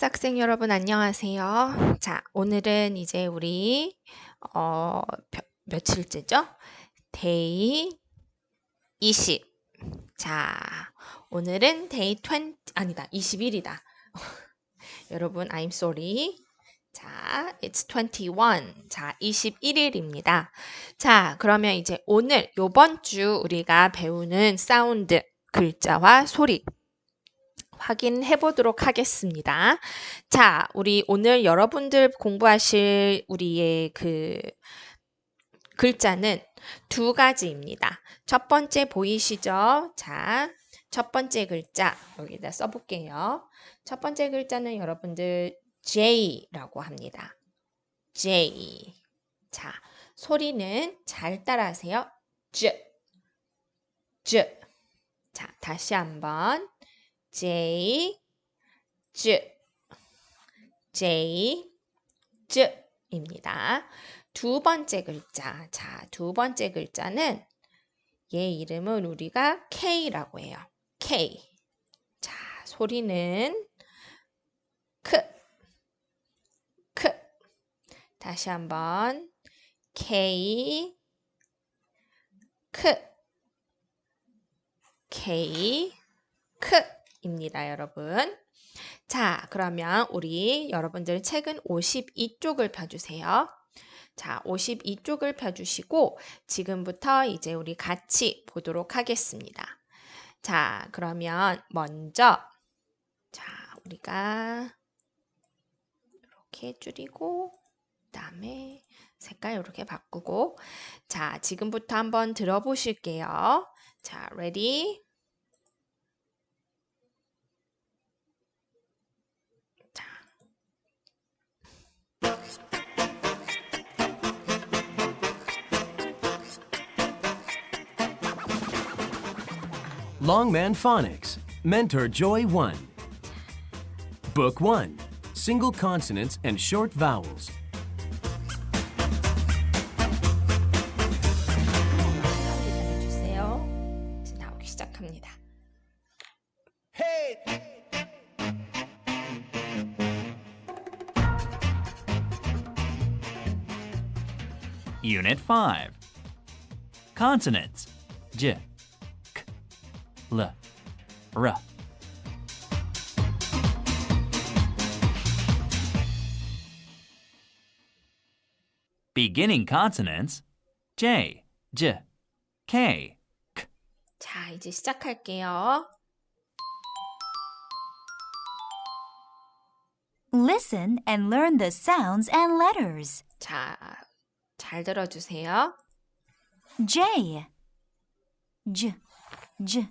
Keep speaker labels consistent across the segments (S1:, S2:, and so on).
S1: 학생 여러분 안녕하세요. 자, 오늘은 이제 우리 어, 몇, 며칠째죠? 데이 20. 자, 오늘은 데이 20 아니다. 21이다. 여러분, I'm sorry. 자, it's 21. 자, 21일입니다. 자, 그러면 이제 오늘 요번 주 우리가 배우는 사운드 글자와 소리 확인해 보도록 하겠습니다. 자, 우리 오늘 여러분들 공부하실 우리의 그 글자는 두 가지입니다. 첫 번째 보이시죠? 자, 첫 번째 글자 여기다 써볼게요. 첫 번째 글자는 여러분들 J라고 합니다. J. 자, 소리는 잘 따라하세요. J. J. 자, 다시 한번. J, J, J, J입니다. 두 번째 글자. 자, 두 번째 글자는 얘 이름은 우리가 K라고 해요. K. 자, 소리는 크, 크. 다시 한번 K, 크, K, 크. 입니다, 여러분. 자, 그러면 우리 여러분들 책은 52쪽을 펴주세요. 자, 52쪽을 펴주시고 지금부터 이제 우리 같이 보도록 하겠습니다. 자, 그러면 먼저 자, 우리가 이렇게 줄이고 그다음에 색깔 이렇게 바꾸고 자, 지금부터 한번 들어보실게요. 자, ready?
S2: Longman Phonics, Mentor Joy 1. Book 1 Single Consonants and Short Vowels.
S1: 기다려주세요. 이제 나오기 시작합니다.
S3: Unit 5 Consonants J, K, L, R. Beginning consonants J, J, K, K.
S1: 자, 이제 시작할게요.
S4: Listen and learn the sounds and letters.
S1: 자, 잘 들어주세요.
S4: J. J. J.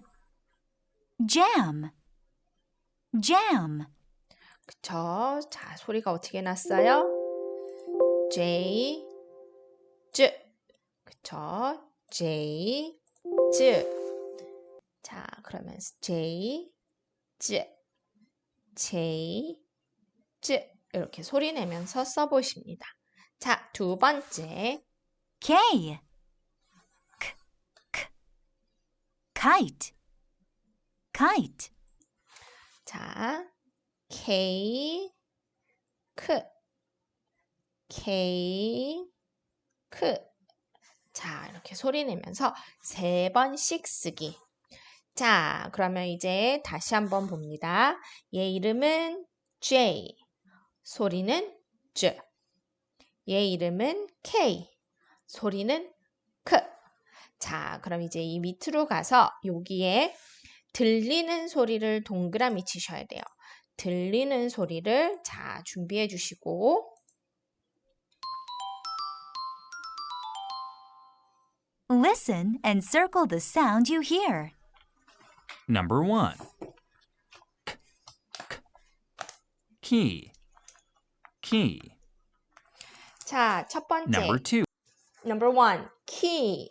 S4: Jam. Jam.
S1: 그쵸? 자, 소리가 어떻게 났어요? J, J. 그쵸? J, J. 자, 그러면 J, J, J, J. 이렇게 소리 내면서 써보십니다. 자, 두 번째.
S4: K. K. K. Kite. Kite.
S1: 자, K, 크, K, 크. 자, 이렇게 소리 내면서 세 번씩 쓰기. 자, 그러면 이제 다시 한번 봅니다. 얘 이름은 J. 소리는 J. 얘 이름은 K. 소리는 크. 자, 그럼 이제 이 밑으로 가서 여기에 들리는 소리를 동그라미 치셔야 돼요. 들리는 소리를 자, 준비해 주시고
S4: Listen and circle the sound you hear.
S3: Number 1 K, K. Key, key.
S1: 자, 첫 번째
S3: Number 2
S1: number one key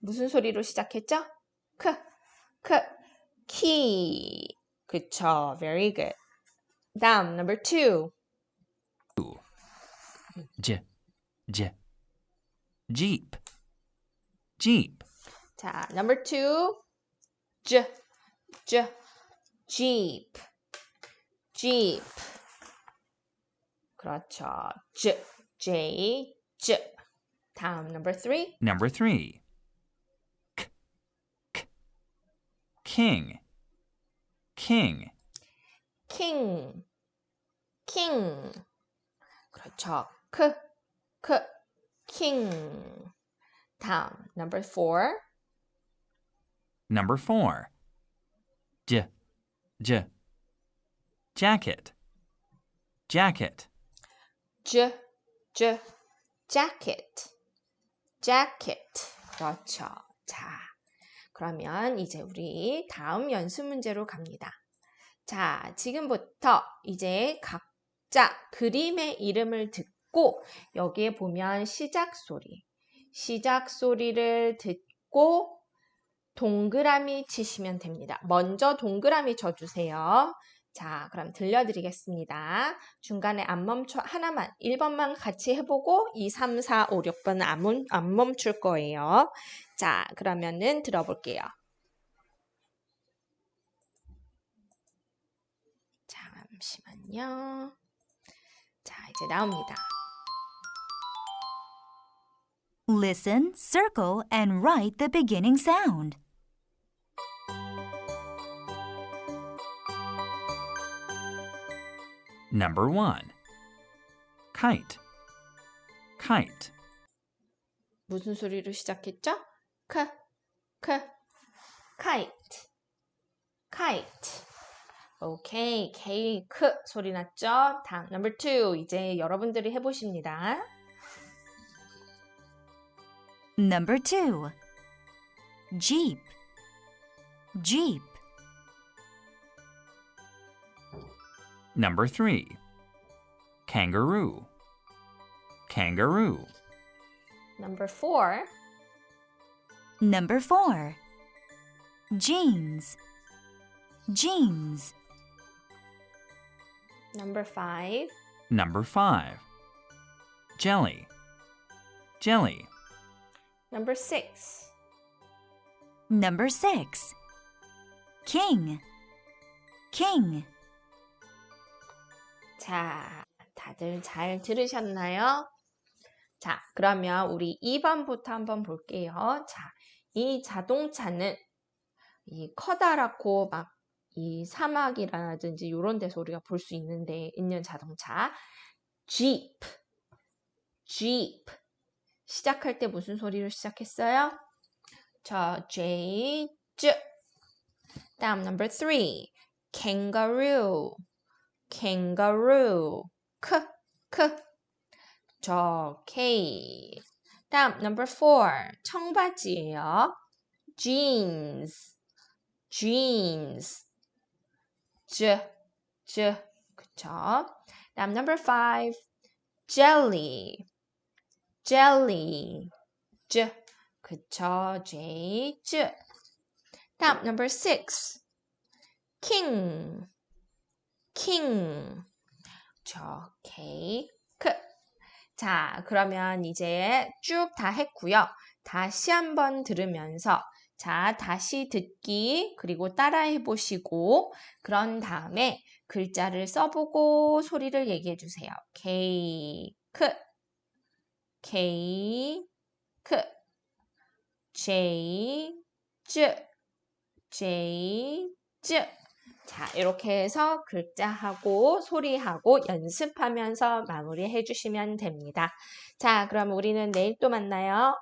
S1: 무슨 소리로 시작했죠? 크, 크, key 그쵸, very good. 다음 number two
S3: J, J. Jeep, Jeep.
S1: 자, number two J, J, jeep, jeep. 그렇죠. j, j, j. 다음 number three.
S3: Number three. King. King.
S1: king, king. 그렇죠. 크, 크, king. 다음 number four.
S3: Number four. J, j. Jacket. Jacket.
S1: j, j, jacket, jacket. 그렇죠. 자, 그러면 이제 우리 다음 연습 문제로 갑니다. 자, 지금부터 이제 각자 그림의 이름을 듣고 여기에 보면 시작 소리, 시작 소리를 듣고 동그라미 치시면 됩니다. 먼저 동그라미 쳐주세요. 자, 그럼 들려드리겠습니다. 중간에 안 멈춰, 하나만, 1번만 같이 해보고 2, 3, 4, 5, 6번은 안, 멈- 안 멈출 거예요. 자, 그러면은 들어볼게요. 잠시만요. 자, 이제 나옵니다.
S4: Listen, circle, and write the beginning sound.
S3: Number one. Kite. Kite.
S1: 무슨 소리로 시작했죠? 크, 크, kite, kite. 오케이, 케이크 소리 났죠? 다음, number two. 이제 여러분들이 해보십니다.
S4: Number two. Jeep. Jeep.
S3: Number three. Kangaroo. Kangaroo.
S1: Number four.
S4: Number four. Jeans. Jeans.
S1: Number five.
S3: Number five. Jelly. Jelly.
S1: Number six.
S4: Number six. King. King.
S1: 자, 다들 잘 들으셨나요? 자, 그러면 우리 2번부터 한번 볼게요. 자, 이 자동차는 이 커다랗고 막 이 사막이라든지 이런 데서 우리가 볼 수 있는데 있는 자동차. Jeep. Jeep. 시작할 때 무슨 소리로 시작했어요? 자, J, J 다음 number three. Kangaroo. Kangaroo. 크, 크. 저 K. 다음 number four 청바지예요. jeans, jeans. j, j. 그쵸? 다음 number five jelly, jelly. j. 그쵸? J, j. 다음 number six king, king. 저 케이크. 자, 그러면 이제 쭉 다 했고요. 다시 한번 들으면서 자, 다시 듣기 그리고 따라해 보시고 그런 다음에 글자를 써보고 소리를 얘기해 주세요. 케이크, 케이크, 제이즈, 제이즈. 자, 이렇게 해서 글자하고 소리하고 연습하면서 마무리해 주시면 됩니다. 자, 그럼 우리는 내일 또 만나요.